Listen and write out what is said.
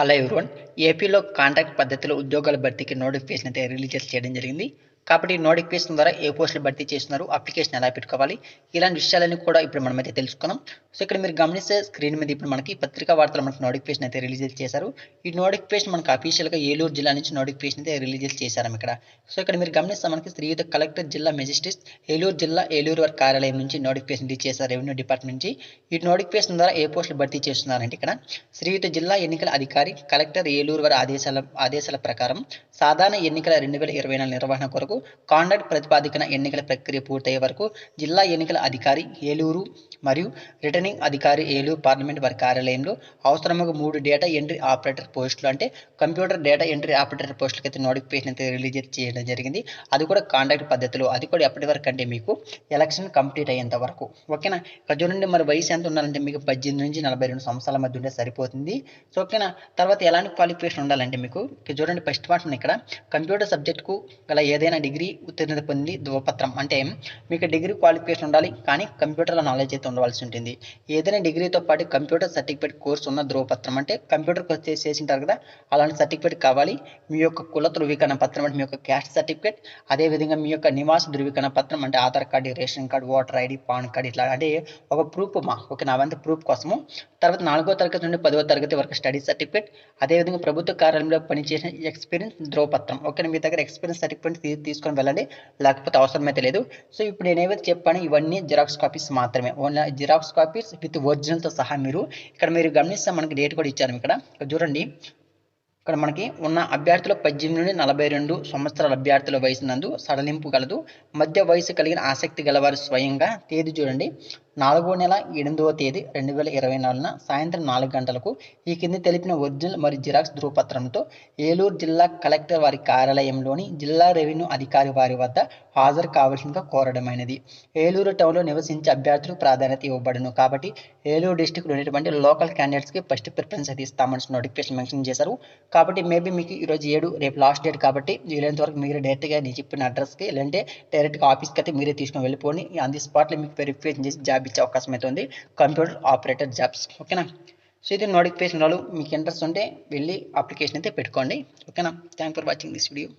Hello everyone ఏపీలో contract పద్ధతిలో ఉద్యోగాల భర్తీకి నోటిఫికేషన్ అయితే రిలీజ్ చేయడం జరిగింది. కాబట్టి నోటిఫికేషన్ ద్వారా ఏ పోస్టులు భర్తీ చేస్తున్నారు అప్లికేషన్ ఎలా పెట్టుకోవాలి ఇలాంటి విషయాలన్నీ కూడా ఇప్పుడు మనమైతే తెలుసుకున్నాం. సో ఇక్కడ మీరు గమనిస్తే స్క్రీన్ మీద ఇప్పుడు మనకి పత్రికా వార్తలు మనకి నోటిఫికేషన్ అయితే రిలీజ్ చేశారు. ఈ నోటిఫికేషన్ మనకి అఫీషియల్గా ఏలూరు జిల్లా నుంచి నోటిఫికేషన్ అయితే రిలీజ్ చేశారు ఇక్కడ. సో ఇక్కడ మీరు గమనిస్తే మనకి శ్రీయుత కలెక్టర్ జిల్లా మెజిస్ట్రేట్ ఏలూరు జిల్లా ఏలూరు వారి కార్యాలయం నుంచి నోటిఫికేషన్ రిలీజ్ చేశారు రెవెన్యూ డిపార్ట్మెంట్ నుంచి. ఈ నోటిఫికేషన్ ద్వారా ఏ పోస్టులు భర్తీ చేస్తున్నారంటే ఇక్కడ శ్రీయుత జిల్లా ఎన్నికల అధికారి కలెక్టర్ ఏలూరు వారి ఆదేశాల ఆదేశాల ప్రకారం సాధారణ ఎన్నికల రెండు వేల ఇరవై నాలుగు నిర్వహణ కొరకు కాండక్ట్ ప్రతిపాదికన ఎన్నికల ప్రక్రియ పూర్తయ్యే వరకు జిల్లా ఎన్నికల అధికారి ఏలూరు మరియు రిటర్నింగ్ అధికారి ఏలూరు పార్లమెంట్ వారి కార్యాలయంలో అవసరమగు మూడు డేటా ఎంట్రీ ఆపరేటర్ పోస్టులు అంటే కంప్యూటర్ డేటా ఎంట్రీ ఆపరేటర్ పోస్టులకి అయితే నోటిఫికేషన్ అయితే రిలీజ్ చేయడం జరిగింది. అది కూడా కాంటాక్ట్ పద్ధతిలో అది కూడా ఎప్పటి వరకు అంటే మీకు ఎలక్షన్ కంప్లీట్ అయ్యేంత వరకు. ఓకేనా? ఇక్కడ చూడండి మరి వయసు ఎంత ఉండాలంటే మీకు పద్దెనిమిది నుంచి నలభై రెండు సంవత్సరాల మధ్య ఉంటే సరిపోతుంది. సో ఓకేనా? తర్వాత ఎలాంటి క్వాలిఫికేషన్ ఉండాలంటే మీకు? చూడండి ఫస్ట్ పార్ట్ ఇక్కడ. కంప్యూటర్ సబ్జెక్టుకు గల ఏదైనా డిగ్రీ ఉత్తీర్ణత పొంది ధృవపత్రం అంటే మీకు డిగ్రీ క్వాలిఫికేషన్ ఉండాలి కానీ కంప్యూటర్లో నాలెడ్జ్ అయితే ఉండవలసి ఉంటుంది. ఏదైనా డిగ్రీతో పాటు కంప్యూటర్ సర్టిఫికేట్ కోర్స్ ఉన్న ధృవపత్రం అంటే కంప్యూటర్ కోర్స్ చేసి చేసింటారు కదా అలాంటి సర్టిఫికేట్ కావాలి. మీ యొక్క కుల ధృవీకరణ పత్రం అంటే మీ యొక్క క్యాస్ట్ సర్టిఫికేట్ అదేవిధంగా మీ యొక్క నివాస ధృవీకరణ పత్రం అంటే Aadhaar card ration card voter ID PAN card ఇట్లా. అంటే ఒక ప్రూఫ్ మా ఓకే నా వంత ప్రూఫ్ కోసము. తర్వాత నాలుగో తరగతి నుండి పదవ తరగతి వరకు స్టడీ సర్టిఫికేట్. అదేవిధంగా ప్రభుత్వ కార్యాలయంలో పనిచేసిన ఎక్స్పీరియన్స్ ధ్రువపత్రం. ఓకే మీ దగ్గర ఎక్స్పీరియన్స్ సర్టిఫికేట్ తీసుకొని వెళ్ళండి. లేకపోతే అవసరమైతే లేదు. సో ఇప్పుడు నేను ఏవైతే చెప్పాను ఇవన్నీ జిరాక్స్ కాపీస్ మాత్రమే. ఓన్లీ జిరాక్స్ కాపీస్ విత్ ఒరిజినల్తో సహా మీరు ఇక్కడ మీరు గమనిస్తే మనకి డేట్ కూడా ఇచ్చారు ఇక్కడ చూడండి. ఇక్కడ మనకి ఉన్న అభ్యర్థుల పద్దెనిమిది నుండి నలభై రెండు సంవత్సరాల అభ్యర్థుల వయసు నందు సడలింపు గలదు. మధ్య వయసు కలిగిన ఆసక్తి గలవారు స్వయంగా తేదీ చూడండి. నాలుగో నెల ఎనిమిదవ తేదీ రెండు వేల ఇరవై నాలుగున సాయంత్రం నాలుగు గంటలకు ఈ కింది తెలిపిన ఒరిజినల్ మరియు జిరాక్స్ ధృవపత్రంతో ఏలూరు జిల్లా కలెక్టర్ వారి కార్యాలయంలోని జిల్లా రెవెన్యూ అధికారి వారి వద్ద హాజరు కావాల్సిందిగా కోరడమైనది. ఏలూరు టౌన్లో నివసించే అభ్యర్థులు ప్రాధాన్యత ఇవ్వబడును. కాబట్టి ఏలూరు డిస్టిక్లో ఉండేటువంటి లోకల్ క్యాండిడేట్స్కి ఫస్ట్ ప్రిఫరెన్స్ అయితే ఇస్తామని నోటిఫికేషన్ మెన్షన్ చేశారు. కాబట్టి మేబీ మీకు ఈరోజు ఏడు రేపు లాస్ట్ డేట్ కాబట్టి వీలైనంత వరకు మీరు డైరెక్ట్గా నేను చెప్పిన అడ్రస్కి లేదంటే డైరెక్ట్గా ఆఫీస్కి అయితే మీరే తీసుకుని వెళ్ళిపోండి. ఆన్ ది స్పాట్లో మీకు వెరిఫికేషన్ చేసి జాబ్ ఇచ్చే అవకాశం అయితే ఉంది. Computer operator jobs. ఓకేనా? సో ఇది నోటిఫికేషన్ వాళ్ళు మీకు ఇంట్రెస్ట్ ఉంటే వెళ్ళి అప్లికేషన్ అయితే పెట్టుకోండి. ఓకేనా? Thank for watching this video